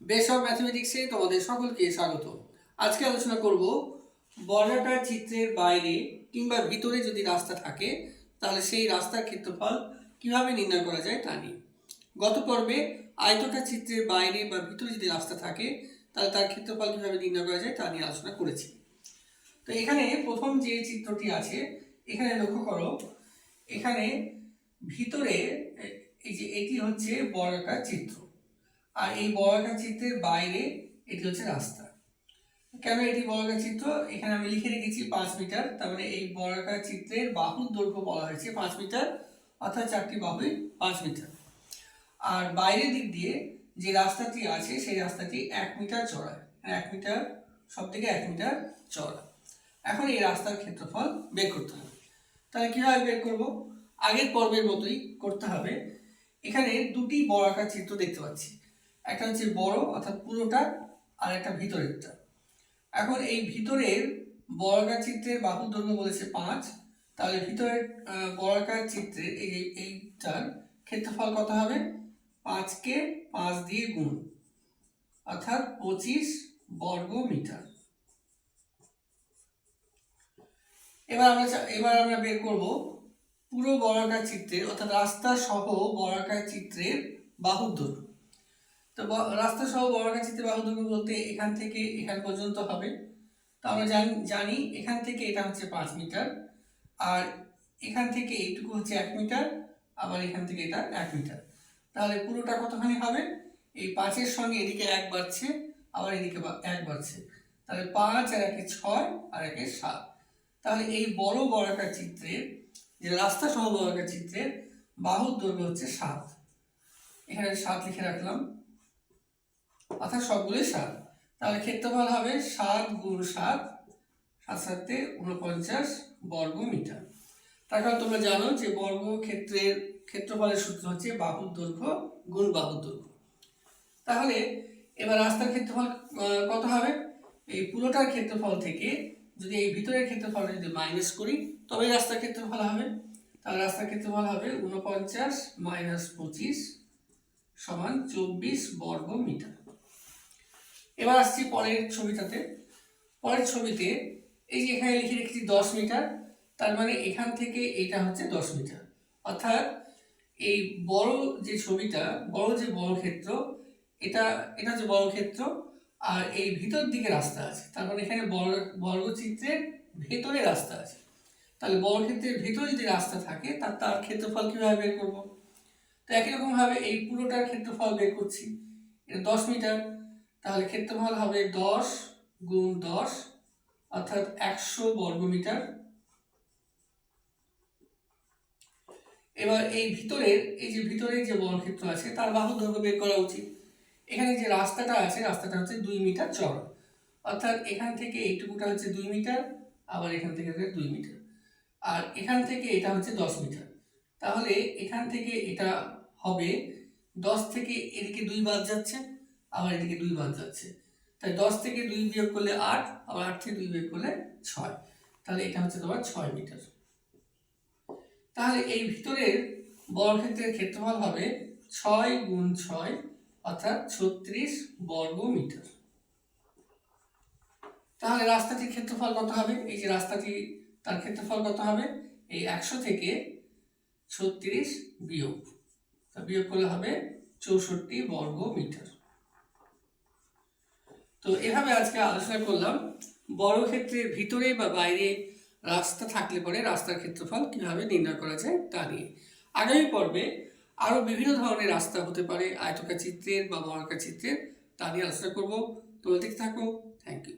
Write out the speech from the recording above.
Base of ম্যাথমেটিক্সে তোমাদের সকলকে স্বাগত। আজকে আলোচনা করব বর্গাকার চিত্রের বাইরে কিংবা ভিতরে যদি রাস্তা থাকে, তাহলে সেই রাস্তার ক্ষেত্রফল কীভাবে নির্ণয় করা যায় তা নিয়ে। গত পর্বে আয়তকার চিত্রের বাইরে বা ভিতরে যদি রাস্তা থাকে, তাহলে তার ক্ষেত্রফল কীভাবে নির্ণয় করা যায় তা নিয়ে আলোচনা করেছি। তো এখানে প্রথম যে চিত্রটি আছে, এখানে লক্ষ্য করো, এখানে ভিতরে, এই যে এটি হচ্ছে বর্গাকার চিত্র। আর এই বর্গাকার চিত্রের বাইরে এটি হচ্ছে রাস্তা। কেন এটি বর্গাকার চিত্র? এখানে আমি লিখে রেখেছি পাঁচ মিটার, তার মানে এই বর্গাকার চিত্রের বাহুর দৈর্ঘ্য বলা হয়েছে পাঁচ মিটার, অর্থাৎ চারটি বাহুই পাঁচ মিটার। আর বাইরের দিক দিয়ে যে রাস্তাটি আছে, সেই রাস্তাটি এক মিটার চড়া এক মিটার সব থেকে এক মিটার চড়া এখন এই রাস্তার ক্ষেত্রফল বের করতে হবে। তাহলে কীভাবে বের করব? আগের পর্বের মতোই করতে হবে। এখানে দুটি বর্গাকার চিত্র দেখতে পাচ্ছি। একটা হচ্ছে বড়, অর্থাৎ পুরোটা, আর একটা ভিতরেরটা। এখন এই ভিতরের বর্গাকার চিত্রের বাহুর দৈর্ঘ্য বলেছে পাঁচ। তাহলে ভিতরের বর্গাকার চিত্রের এই এইটার ক্ষেত্রফল কত হবে? পাঁচকে পাঁচ দিয়ে গুণ। অর্থাৎ পঁচিশ বর্গ মিটার। এবার আমরা এবার আমরা বের করব পুরো বর্গাকার চিত্রের অর্থাৎ রাস্তা সহ বর্গাকার চিত্রের বাহুর দৈর্ঘ্য তো রাস্তা সহ চিত্রের বাহুর বলতে এখান থেকে এখান পর্যন্ত হবে। তো আমরা জানি জানি এখান থেকে এটা হচ্ছে পাঁচ মিটার, আর এখান থেকে এইটুকু হচ্ছে এক মিটার, আবার এখান থেকে এটা এক মিটার। তাহলে পুরোটা কতখানি হবে? এই পাঁচের সঙ্গে এদিকে এক বাড়ছে, আবার এদিকে এক বাড়ছে। তাহলে পাঁচ আর একে ছয় আর একে সাত। তাহলে এই বড় বর্গাকার চিত্রের, যে রাস্তা সহ বর্গাকার চিত্রের বাহুর দৈর্ঘ্য হচ্ছে সাত। এখানে সাত লিখে রাখলাম। অর্থাৎ সবগুলোই সাত। তাহলে ক্ষেত্রফল হবে সাত গুণ সাত সাত সাতে উনপঞ্চাশ বর্গ মিটার তার কারণ তোমরা জানো যে বর্গ ক্ষেত্রের ক্ষেত্রফলের সূত্র হচ্ছে বাহুর দৈর্ঘ্য গুণ বাহুর দৈর্ঘ্য। তাহলে এবার রাস্তার ক্ষেত্রফল কত হবে? এই পুরোটার ক্ষেত্রফল থেকে যদি এই ভিতরের ক্ষেত্রফল যদি মাইনাস করি তবে রাস্তার ক্ষেত্রফল হবে। তাহলে রাস্তার ক্ষেত্রফল হবে উনপঞ্চাশ মাইনাস পঁচিশ সমান চব্বিশ বর্গ মিটার এবার আসছি পরের ছবিটাতে। পরের ছবিতে এই যে এখানে লিখে রেখেছি দশ মিটার, তার মানে এখান থেকে এটা হচ্ছে দশ মিটার। অর্থাৎ এই বড় যে ছবিটা, বড় যে বর্গক্ষেত্র এটা এটা হচ্ছে বর্গক্ষেত্র আর এই ভিতর দিকে রাস্তা আছে। তার মানে এখানে বর্গ বর্গচিত্রের ভেতরে রাস্তা আছে। তাহলে বর্গক্ষেত্রের ভেতরে যদি রাস্তা থাকে, তার তার ক্ষেত্রফল কীভাবে বের করব? তো একই রকমভাবে এই পুরোটার ক্ষেত্রফল বের করছি। এটা দশ মিটার তাহলে ক্ষেত্রফল হবে দশ গুণ দশ, অর্থাৎ একশো বর্গমিটার। এবার এই ভিতরের, এই যে ভিতরের যে বর্গক্ষেত্র আছে, তার বাহু দৈর্ঘ্য বের করা উচিত। এখানে যে রাস্তাটা আছে, রাস্তাটা হচ্ছে দুই মিটার চড়া। অর্থাৎ এখান থেকে এইটুকুটা হচ্ছে দুই মিটার, আবার এখান থেকে দুই মিটার। আর এখান থেকে এটা হচ্ছে দশ মিটার। তাহলে এখান থেকে এটা হবে দশ থেকে এদিকে দুই বাদ যাচ্ছে। আবার এদিকে দুই বাদ যাচ্ছে। তাই দশ থেকে দুই বিয়োগ করলে আট, আবার আট থেকে দুই বিয়োগ করলে ছয়। তাহলে এটা হচ্ছে তোমার ছয় মিটার। তাহলে এই ভিতরের বর্গক্ষেত্রের ক্ষেত্রফল হবে ছয় গুণ ছয়, অর্থাৎ ছত্রিশ বর্গ মিটার তাহলে রাস্তাটির ক্ষেত্রফল কত হবে? এই যে রাস্তাটি, তার ক্ষেত্রফল কত হবে? এই একশো থেকে ছত্রিশ বিয়োগ। বিয়োগ করলে হবে চৌষট্টি বর্গ মিটার তো এভাবে আজকে আলোচনা করলাম। বড় ক্ষেত্রের ভিতরে বা বাইরে রাস্তা থাকলে পরে রাস্তার ক্ষেত্রফল কীভাবে নির্ণয় করা যায় তা নিয়ে। আগামী পর্বে আরও বিভিন্ন ধরনের রাস্তা হতে পারে, আয়তকার চিত্রের বা বর্গাকার চিত্রের, তা নিয়ে আলোচনা করব। তোমরা দেখতে থাকো। Thank you